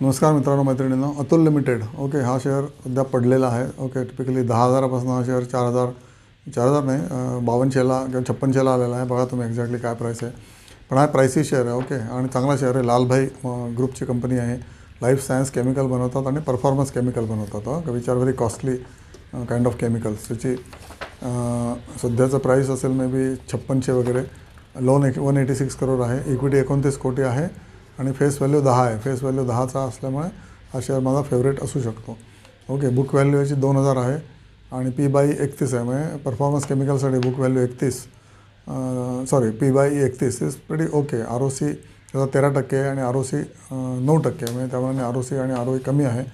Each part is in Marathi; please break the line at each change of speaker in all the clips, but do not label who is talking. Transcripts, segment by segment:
नमस्कार मित्रांनो मैत्रिणींनो. अतुल लिमिटेड ओके हा शेअर सध्या पडलेला आहे. ओके टिपिकली दहा हजारापासून हा शेअर चार हजार चार हजार नाही बावनशेला किंवा छप्पनशेला आलेला आहे. बघा तुम्ही एक्झॅक्टली काय प्राईस आहे. पण हा प्रायसी शेअर आहे ओके आणि चांगला शेअर आहे. लालभाई ग्रुपची कंपनी आहे. लाईफ सायन्स केमिकल बनवतात आणि परफॉर्मन्स केमिकल बनवतात which are very costly kind of chemicals त्याची सध्याचं प्राईस असेल मे बी छप्पनशे वगैरे. लोन एक वन एटी सिक्स करोड आहे. इक्विटी एकोणतीस कोटी आहे. आणि फेस व्हॅल्यू दहा आहे. फेस व्हॅल्यू दहाचा असल्यामुळे हा शेअर माझा फेवरेट असू शकतो. ओके बुक व्हॅल्यू याची दोन हजार आहे आणि पी बाय एकतीस आहे. म्हणजे परफॉर्मन्स केमिकलसाठी बुक व्हॅल्यू एकतीस. सॉरी पी बाय एकतीस is pretty okay R O C त्याचा तेरा टक्के आहे आणि आर ओ सी नऊ टक्के आहे. म्हणजे त्यामुळे आर ओ सी आणि आर ओ कमी आहे.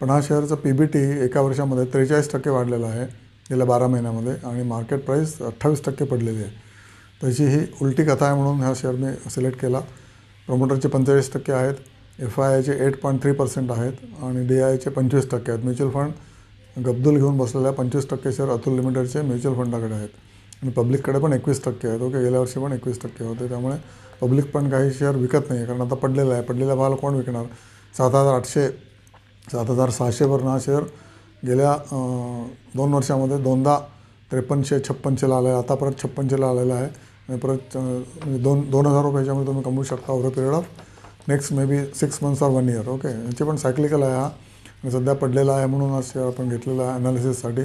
पण हा शेअरचा पी बी टी एका वर्षामध्ये त्रेचाळीस टक्के वाढलेला आहे. गेल्या बारा महिन्यामध्ये आणि मार्केट प्राईस अठ्ठावीस टक्के पडलेली आहे. त्याची ही उलटी कथा आहे म्हणून हा शेअर मी सिलेक्ट केला. प्रमोटरचे पंचेचाळीस टक्के आहेत एफ आय आयचे एट पॉईंट थ्री पर्सेंट आहेत आणि डी आयचे पंचवीस टक्के आहेत. म्युच्युअल फंड गब्दुल घेऊन बसलेल्या पंचवीस टक्के शेअर अतुल लिमिटेडचे म्युच्युअल फंडाकडे आहेत. आणि पब्लिककडे पण एकवीस टक्के आहेत. ओके गेल्या वर्षी पण एकवीस टक्के होते. त्यामुळे पब्लिक पण काही शेअर विकत नाही आहे कारण आता पडलेला आहे. पडलेला भावाला कोण विकणार? सात हजार आठशे सात हजार सहाशेवरनं हा शेअर गेल्या दोन वर्षामध्ये दोनदा त्रेपन्नशे छप्पनशेला आलेला आहे. आता परत छप्पनशेला आलेला आहे. परत दोन दोन हजार रुपये याच्यामध्ये तुम्ही कमवू शकता over period of next may be six months or one year okay याची पण सायक्लिकल आहे हा. आणि सध्या पडलेला आहे म्हणून आज शेअर आपण घेतलेला आहे अनालिसिससाठी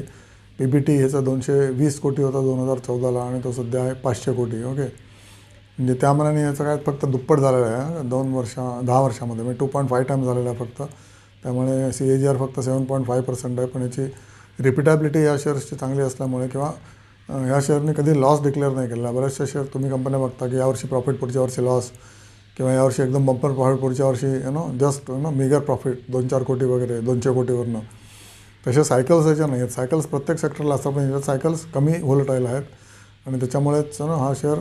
पी बी टी ह्याचा दोनशे वीस कोटी होता दोन हजार चौदाला आणि तो सध्या आहे पाचशे कोटी ओके म्हणजे त्या मनाने याचं काय फक्त दुप्पट झालेलं आहे दोन वर्षा दहा वर्षामध्ये म्हणजे टू पॉईंट फाय टाईम झालेला आहे फक्त. त्यामुळे सी ए जी आर फक्त सेवन पॉईंट फाय पर्सेंट आहे पण याची रिपिटॅबिलिटी या शेअर्सची चांगली असल्यामुळे किंवा ह्या शेअरने कधी लॉस डिक्लेअर नाही केलेला बऱ्याचशा शेअर तुम्ही कंपन्या बघता की यावर्षी प्रॉफिट पुढच्या वर्षी लॉस किंवा यावर्षी एकदम बंपर प्रॉफिट पुढच्या वर्षी you know just you know meagre profit दोन चार कोटी वगैरे दोनशे कोटीवरनं. तसे सायकल्स याच्या नाही आहेत सायकल्स प्रत्येक सेक्टरला असतात पण याच्यात सायकल्स कमी व्होलटाईल आहेत. आणि त्याच्यामुळेच ना हा शेअर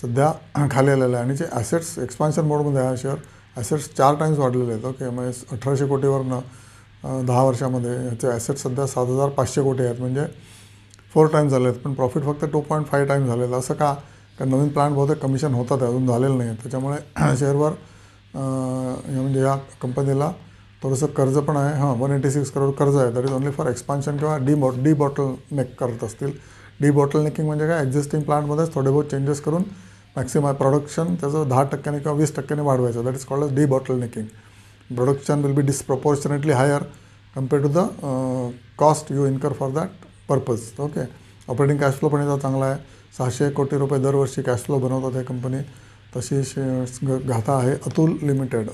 सध्या खाली आलेला आहे. आणि जे ॲसेट्स एक्सपान्शन मोडमध्ये हा शेअर ॲसेट्स चार टाईम्स वाढलेले आहेत. ओके म्हणजे अठराशे कोटीवरनं दहा वर्षामध्ये याचे ॲसेट्स सध्या सात हजार पाचशे कोटी आहेत. म्हणजे फोर टाईम झाले आहेत पण प्रॉफिट फक्त टू पॉईंट फाय टाईम झालेलं असं का? कारण नवीन प्लांट बहुतेक कमिशन होतात अजून झालेलं नाही. आहे त्याच्यामुळे शेअरवर या म्हणजे या कंपनीला थोडंसं कर्ज पण आहे. हां वन एटी सिक्स करोड कर्ज आहे. That is only for expansion किंवा डी बॉ डी बॉटल नेक करत असतील. डी बॉटल नेकिंग म्हणजे काय? एक्झिस्टिंग प्लांटमध्येच थोडे बहुत चेंजेस करून मॅक्सिमम प्रोडक्शन त्याचं दहा टक्क्याने किंवा वीस टक्क्याने वाढवायचं. That is called as the bottlenecking production will be disproportionately higher compare to the cost you incur for that purpose okay operating cash flow पण याचा चांगला आहे. सहाशे कोटी रुपये दरवर्षी कॅश फ्लो बनवतात हे कंपनी तशी शे- आहे अतुल लिमिटेड